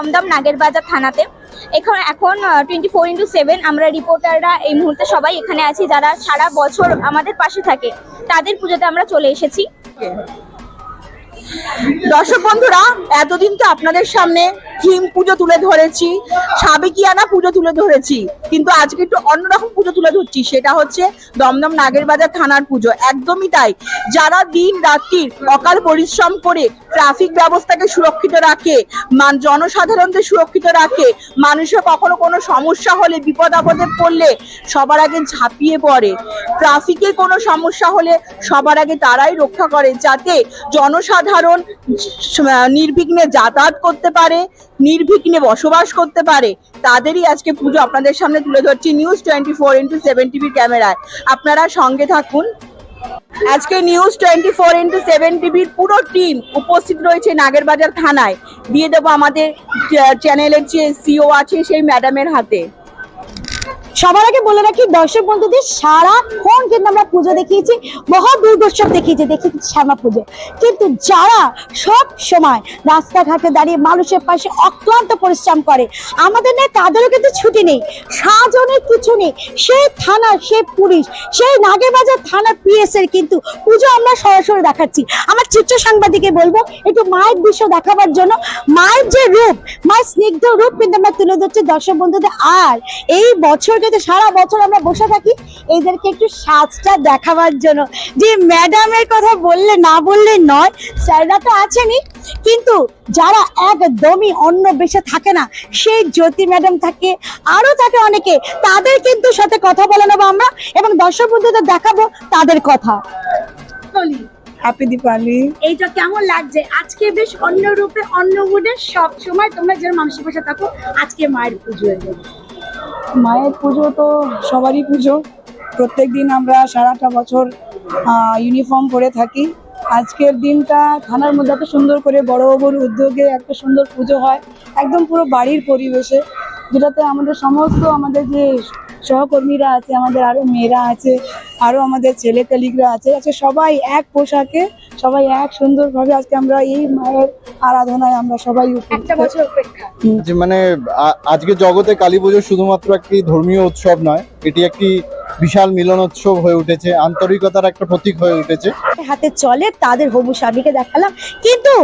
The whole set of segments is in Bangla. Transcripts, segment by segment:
দমদম নাগেরবাজার থানাতে। এখন এখন টোয়েন্টি ফোর ইন্টু সেভেন আমরা রিপোর্টাররা এই মুহূর্তে সবাই এখানে আছি যারা সারা বছর আমাদের পাশে থাকে। তাদের পুজোতে আমরা চলে এসেছি। দর্শক বন্ধুরা, এতদিন তো আপনাদের সামনে থিম পুজো তুলে ধরেছি, সাবেকিয়ানা পুজো তুলে ধরেছি, কিন্তু আজকে একটু অন্যরকম পুজো তুলে ধরছি, সেটা হচ্ছে দমদম নাগেরবাজার থানার পুজো। একদমই তাই, যারা দিন রাত্রির অকাল পরিশ্রম করে ট্রাফিক ব্যবস্থাকে সুরক্ষিত রাখে, মান জনসাধারণকে সুরক্ষিত রাখে। মানুষের কখনো কোনো সমস্যা হলে, বিপদ আপদে পড়লে সবার আগে ঝাঁপিয়ে পড়ে। ট্রাফিকে কোনো সমস্যা হলে সবার আগে তারাই রক্ষা করে, যাতে জনসাধারণ নির্বিঘ্নে যাতায়াত করতে পারে, নির্বিঘ্নে বসবাস করতে পারে। তাদেরই আজকে পুজো আপনাদের সামনে তুলে ধরছি, news twenty four into seven টিভির ক্যামেরায়। আপনারা সঙ্গে থাকুন। আজকে news twenty four into seven টিভির পুরো টিম উপস্থিত রয়েছে নাগেরবাজার থানায়। দিয়ে দেবো আমাদের চ্যানেলের যে সিও আছে, সেই ম্যাডামের হাতে। সবার আগে বলে রাখি, দর্শক বন্ধুদের সারাক্ষণ কিন্তু আমরা পুজো দেখিয়েছি, মহা দুর্গোৎসব দেখিয়েছি দেখিয়েছি শ্যামা পুজো। কিন্তু যারা সব সময় রাস্তাঘাটে দাঁড়িয়ে মানুষের পাশে অক্লান্ত পরিশ্রম করে, আমাদের নেই তাদেরও কিন্তু ছুটি নেই, সাজনের কিছু নেই। সেই থানা, সেই পুলিশ, সেই নাগেবাজার থানা পিএস এর কিন্তু পুজো আমরা সরাসরি দেখাচ্ছি। আমার চিত্র সাংবাদিকে বলব, একটু মায়ের দৃশ্য দেখাবার জন্য। মায়ের যে রূপ, মায়ের স্নিগ্ধ রূপ কিন্তু আমরা তুলে ধরছি দর্শক বন্ধুদের। আর এই বছর কিন্তু সারা বছর আমরা বসে থাকি এদেরকে একটু সাজটা দেখাবার জন্য। যে ম্যাডামের কথা বললে না বললে নয় স্যাররা তো আছেনই। কিন্তু যারা একদমই অন্য বেশে থাকে না সেই জ্যোতি ম্যাডাম থাকে আরও থাকে অনেকে তাদের কিন্তু সাথে কথা বলে নেব আমরা এবং দর্শক বন্ধুদের দেখাবো তাদের কথা। বলি। হ্যাপি দীপালি এইটা কেমন লাগছে? আজকে বেশ অন্য রূপে অন্য মুডে সব সময় তোমরা যে মানুষের পাশে থাকো আজকে মায়ের পুজো। মায়ের পুজো তো সবারই পুজো। প্রত্যেক দিন আমরা সারাটা বছর ইউনিফর্ম পরে থাকি। আজকের দিনটা থানার মধ্যে এত সুন্দর করে বড়বাবুর উদ্যোগে একটা সুন্দর পুজো হয়। একদম পুরো বাড়ির পরিবেশে, যেটাতে আমাদের সমস্ত আমাদের যে সহকর্মীরা আছে, আমাদের আরও মেয়েরা আছে আরও আমাদের ছেলে কালিগরা আছে আছে সবাই এক পোশাকে, সবাই এক সুন্দরভাবে আজকে আমরা এই মায়ের আরাধনায় আমরা সবাই একটা বছর অপেক্ষা। যে মানে আজকে জগতে কালী পুজো শুধুমাত্র একটি ধর্মীয় উৎসব নয় এটি একটি বিশাল মিলনোৎসব হয়ে উঠেছে আন্তরিকতার একটা প্রতীক হয়ে উঠেছে। হাতে চলে তাদের হবু স্বামীকে দেখালাম। কিন্তু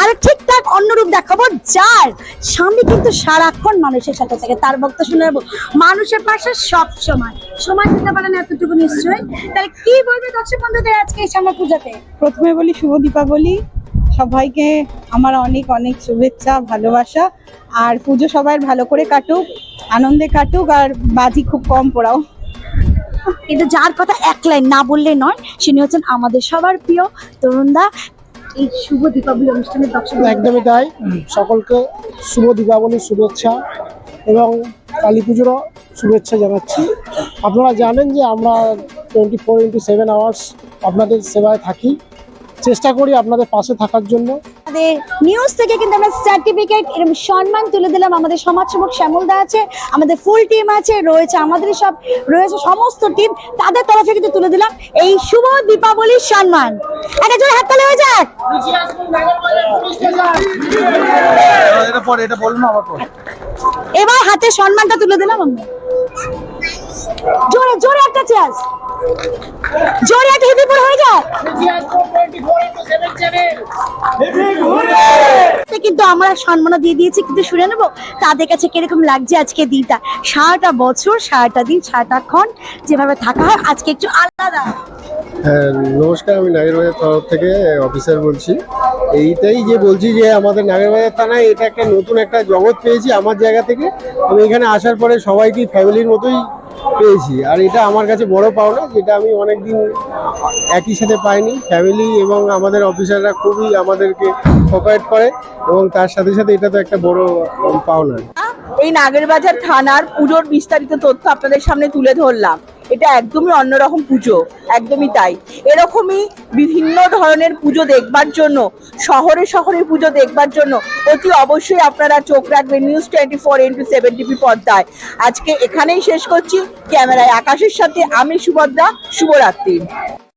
আর ঠিকঠাক অন্য রূপ দেখাবো যার স্বামী কিন্তু সারাক্ষণ মানুষের সাথে থাকে তার বক্তব্য শুনে মানুষের পাশে সব সময়। সময় দিতে পারেন এতটুকু নিশ্চয়ই। তাহলে কি বলবে দর্শক বন্ধুদের আজকে এই শ্যামা পুজোতে? প্রথমে বলি শুভ দীপাবলি। সবাইকে আমার অনেক অনেক শুভেচ্ছা ভালোবাসা। আর পুজো সবাই ভালো করে কাটুক আনন্দে কাটুক আর বাজি খুব কম পড়াও। কিন্তু যার কথা এক লাইন না বললে নয় তিনি হচ্ছেন আমাদের সবার প্রিয় তরুণদা এই শুভ দীপাবলি অনুষ্ঠানের দর্শক একদমই তাই। সকলকে শুভ দীপাবলির শুভেচ্ছা এবং কালী পুজোরও শুভেচ্ছা জানাচ্ছি। আপনারা জানেন যে আমরা twenty four into seven hours আপনাদের সেবায় থাকি। চেষ্টা করি আপনাদের পাশে থাকার জন্য। আমাদের নিউজ থেকে কিন্তু আমরা সার্টিফিকেট এরকম সম্মান তুলে দিলাম। আমাদের সমাজসেবক শ্যামলদা আছে আমাদের ফুল টিম আছে রয়েছে আমাদের সব রয়েছে সমস্ত টিম তাদের তরফে কিন্তু তুলে দিলাম এই শুভ দীপাবলির সম্মান। একটা জোরে হাততালি হয়ে যাক। এটা পরে এটা বলুন আবার পরে। এবার হাতে সম্মানটা তুলে দিলাম আমরা। জোরে জোরে একটা চেয়ার জোরে একটা হিদিপুর হয়ে যাক কিন্তু আমরা সম্মান দিয়ে দিয়েছি, কিন্তু শুনে নেব তাদের কাছে কীরকম লাগছে আজকে দিনটা। সারাটা বছর, সারাটা দিন, সারাটা ক্ষণ যেভাবে থাকা হয়, আজকে একটু আলাদা। হ্যাঁ নমস্কার, আমি নাগেরবাজার তরফ থেকে অফিসার বলছি। এইটাই যে বলছি যে আমাদের নাগেরবাজার থানায় এটা একটা নতুন একটা জগৎ পেয়েছি আমার জায়গা থেকে। আমি এখানে আসার পরে সবাইকে ফ্যামিলির মতোই পেয়েছি। আর এটা আমার কাছে বড় পাওনা, যেটা আমি অনেকদিন একই সাথে পাইনি। ফ্যামিলি এবং আমাদের অফিসাররা খুবই আমাদেরকে কোপারেট করে এবং তার সাথে সাথে এটা তো একটা বড় পাওনা। এই নাগেরবাজার থানার পুজোর বিস্তারিত তথ্য আপনাদের সামনে তুলে ধরলাম। এটা একদমই অন্যরকম পুজো, একদমই তাই। এরকমই বিভিন্ন ধরনের পুজো দেখবার জন্য, শহরে শহরে পুজো দেখবার জন্য অতি অবশ্যই আপনারা চোখ রাখবেন news twenty four into seven TV পর্দায়। আজকে এখানেই শেষ করছি। ক্যামেরায় আকাশের সাথে আমি সুভদ্রা, শুভরাত্রি।